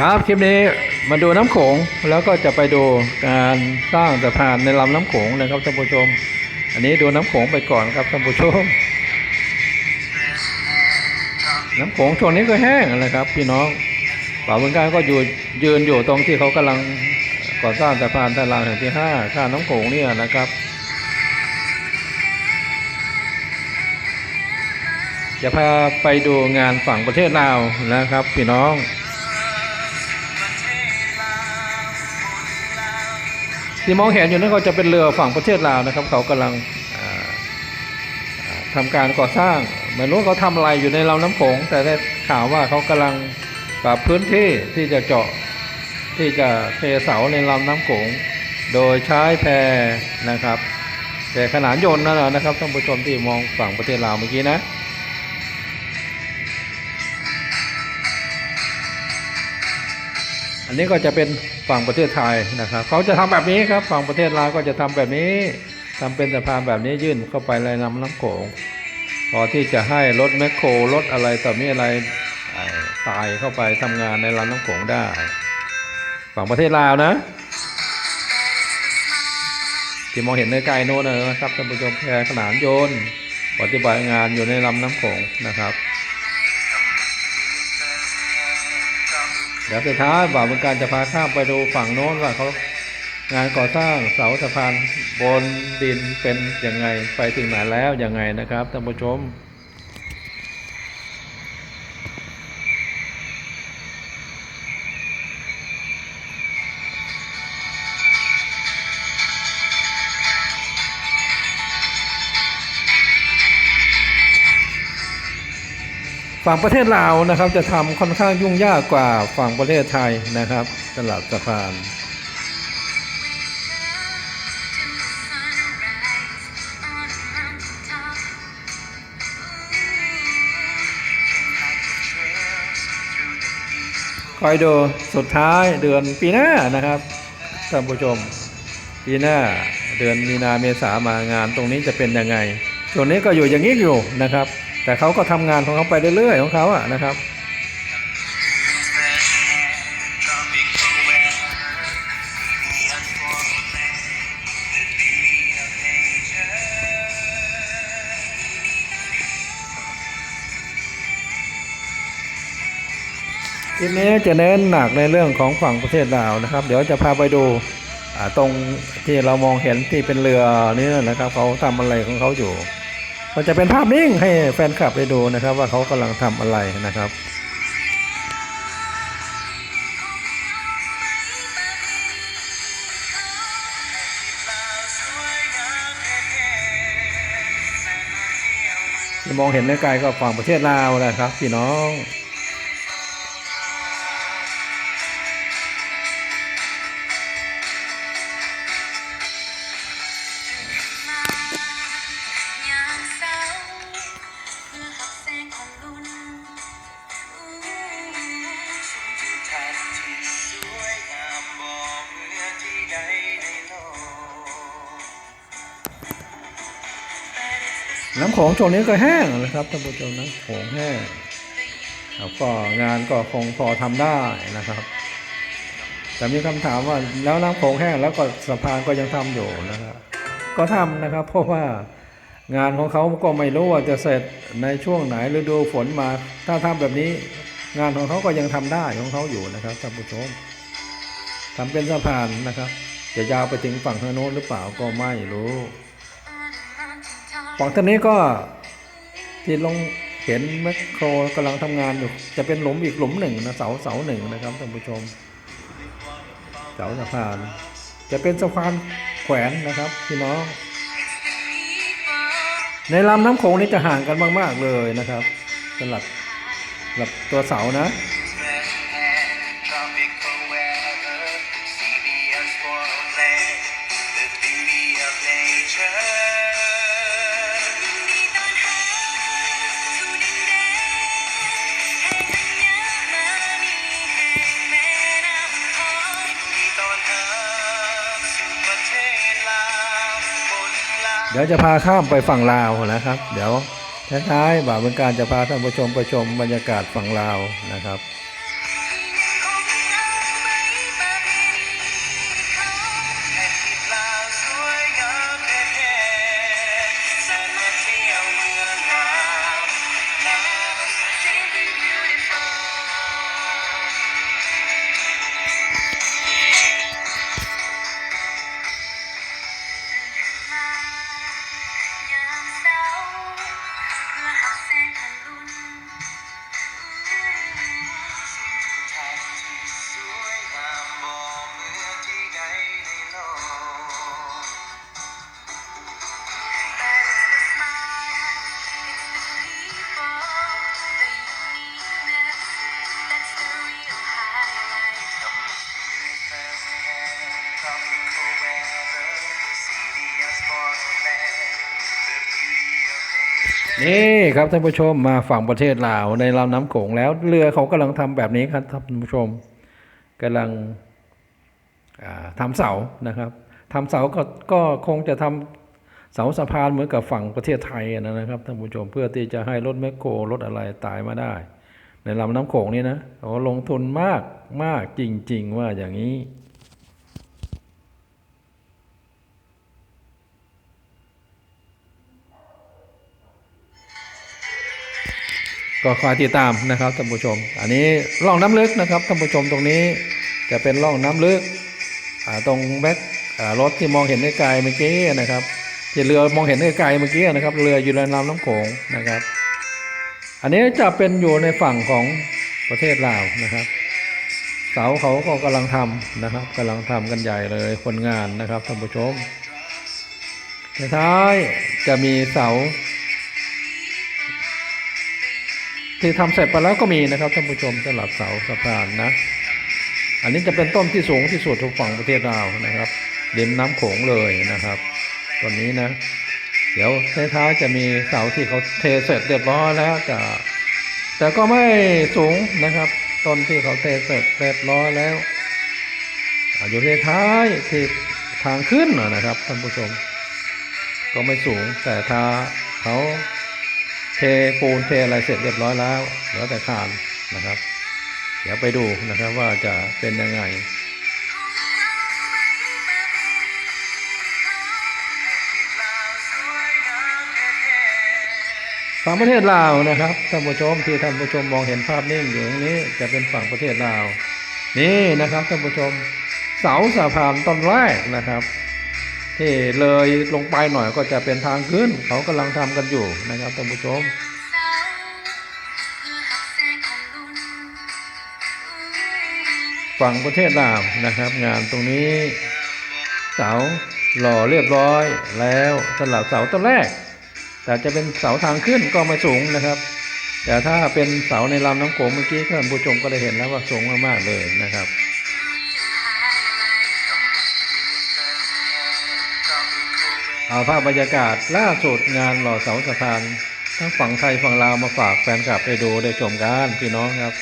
ครับคลิปนี้มาดูน้ำโขงแล้วก็จะไปดูการสร้างสะพานในลำน้ำโขงนะครับท่านผู้ชม อันนี้ดูน้ำโขงไปก่อนครับท่านผู้ชม น้ำโขงช่วงนี้ก็แห้งนะครับ พี่น้องป่าเมืองการก็อยู่ยืนอยู่ตรงที่เขากำลังก่อสร้างสะพานตะลางแห่งที่ห้าข้าน้ำโขงเนี่ยนะครับ จะพาไปดูงานฝั่งประเทศลาวนะครับ พี่น้อง ที่มองเห็นอยู่นั่นก็จะเป็นเรือฝั่งประเทศลาวนะครับ เขากำลังอ่าอ่าทำการก่อสร้างไม่รู้เขาทำอะไรอยู่ในลำน้ำโขงแต่ได้ข่าวว่าเขากำลังปรับพื้นที่ที่จะเจาะที่จะเทเสาในลำน้ำโขงโดยใช้แพนะครับแต่ขนานยนต์นั่นแหละนะครับท่านผู้ชมที่มองฝั่งประเทศลาวเมื่อกี้นะ อันนี้ก็จะเป็นฝั่งประเทศไทยนะครับ เขาจะทำแบบนี้ครับ ฝั่งประเทศลาวก็จะทำแบบนี้ทำเป็นสะพานแบบนี้ยื่นเข้าไปในลำน้ำโขงพอที่จะให้รถแมคโครรถอะไรต่อมีอะไรตายเข้าไปทำงานในลำน้ำโขงได้ ฝั่งประเทศลาวนะที่มองเห็นในไกลโน้นนะครับท่านผู้ชมแพรขนานยนต์ปฏิบัติงานอยู่ในลำน้ำโขงนะครับ เดี๋ยวสุดท้ายบ่าวเมืองการจะพาข้ามไปดูฝั่งโน้นว่าเขางานก่อสร้างเสาสะพานบนดินเป็นยังไงไปถึงไหนแล้วยังไงนะครับท่านผู้ชม ฝั่งประเทศลาวนะครับ จะทำค่อนข้างยุ่งยากกว่าฝั่งประเทศไทยนะครับตลาดสะพานคอยดูสุดท้ายเดือนปีหน้านะครับท่านผู้ชมปีหน้าเดือนมีนาเมษามางานตรงนี้จะเป็นยังไงช่วงนี้ก็อยู่อย่างนี้อยู่นะครับ แต่เขาก็ทำงานของเขาไปเรื่อยๆของเขาอะนะครับคลิปนี้จะเน้นหนักในเรื่องของฝั่งประเทศลาวนะครับ เดี๋ยวจะพาไปดูตรงที่เรามองเห็นที่เป็นเรือนี่นะครับเขาทำอะไรของเขาอยู่ ก็จะเป็นภาพนิ่งให้แฟนคลับได้ดูนะครับ ว่าเขากำลังทำอะไรนะครับมองเห็นในไกลก็ฝั่งประเทศลาวนะครับ พี่น้อง น้ำโขงช่วงนี้ก็แห้งนะครับท่านผู้ชมน้ำโขงแห้งแล้วก็งานก็คงพอทำได้นะครับ แต่มีคำถามว่าแล้วน้ำโขงแห้งแล้วก็สะพานก็ยังทำอยู่นะครับ ก็ทำนะครับ เพราะว่างานของเขาก็ไม่รู้ว่าจะเสร็จในช่วงไหนฤดูฝนมา ถ้าทำแบบนี้ งานของเขาก็ยังทำได้ของเขาอยู่นะครับท่านผู้ชมทำเป็นสะพานนะครับ จะยาวไปถึงฝั่งทางโน้นหรือเปล่าก็ไม่รู้ ถึงทอฝั่งทานี้ก็ที่ลงเห็นแมคโครกำลังทำงานอยู่ จะเป็นหลุมอีกหลุมหนึ่งนะเสาเสาหนึ่งนะครับท่านผู้ชม เสาสะพาน จะเป็นสะพานแขวนนะครับพี่น้องในลำน้ำโขงนี่จะห่างกันมากๆเลยนะครับสำหรับสำหรับตัวเสานะ เดี๋ยวจะพาข้ามไปฝั่งลาวนะครับ เดี๋ยวท้ายๆบ่าวเมืองการจะพาท่านผู้ชมไปชมบรรยากาศฝั่งลาวนะครับ นี่ครับท่านผู้ชมมาฝั่งประเทศลาวในลำน้ำโขงแล้วเรือเขากำลังทำแบบนี้ครับท่านผู้ชมกำลังทำเสานะครับทำเสาก็ก็คงจะทำเสาสะพานเหมือนกับฝั่งประเทศไทยนะครับท่านผู้ชมเพื่อที่จะให้รถแมคโครรถอะไรตายมาได้ ในลำน้ำโขงนี่นะโอ้ลงทุนมากมากจริง ๆ ว่าอย่างนี้ ก็คอยติดตามนะครับท่านผู้ชม อันนี้ร่องน้ำลึกนะครับท่านผู้ชมตรงนี้จะเป็นร่องน้ำลึกตรงแบ็ครถที่มองเห็นไกลเมื่อกี้นะครับที่เรือมองเห็นไกลเมื่อกี้นะครับ เรืออยู่ในลำน้ำโขงนะครับ อันนี้จะเป็นอยู่ในฝั่งของประเทศลาวนะครับ เสาเขาก็กำลังทำนะครับกำลังทำกันใหญ่เลยคนงานนะครับท่านผู้ชมในท้ายจะมีเสา ที่ทำเสร็จไปแล้วก็มีนะครับท่านผู้ชมสำหรับเสาสะพานนะ อันนี้จะเป็นต้นที่สูงที่สุดทุกฝั่งประเทศลาวนะครับริมน้ำโขงเลยนะครับต้นนี้นะ เดี๋ยวท้ายๆจะมีเสาที่เขาเทเสร็จเรียบร้อยแล้วจะแต่ก็ไม่สูงนะครับต้นที่เขาเทเสร็จเรียบร้อยแล้วอยู่ท้ายที่ทางขึ้นนะครับท่านผู้ชม ก็ไม่สูงแต่ถ้าเขา เทปูนเทอะไรเสร็จเรียบร้อยแล้วเหลือแต่คานนะครับ เดี๋ยวไปดูนะครับว่าจะเป็นยังไงฝั่งประเทศลาวนะครับท่านผู้ชมที่ท่านผู้ชมมองเห็นภาพนิ่งอยู่ตรงนี้จะเป็นฝั่งประเทศลาว นี่นะครับท่านผู้ชมเสาสะพานต้นแรกนะครับ ที่เลยลงไปหน่อยก็จะเป็นทางขึ้น เขากำลังทำกันอยู่นะครับท่านผู้ชมฝั่งประเทศลาวนะครับ งานตรงนี้เสาหล่อเรียบร้อยแล้วสำหรับเสาต้นแรก แต่จะเป็นเสาทางขึ้นก็ไม่สูงนะครับ แต่ถ้าเป็นเสาในลำน้ำโขงเมื่อกี้ท่านผู้ชมก็ได้เห็นแล้วว่าสูงมากๆเลยนะครับ เอาภาพบรรยากาศล่าสุดงานหล่อเสาสะพานทั้งฝั่งไทยฝั่งลาวมาฝากแฟนคลับไปดูได้ชมกันพี่น้องครับ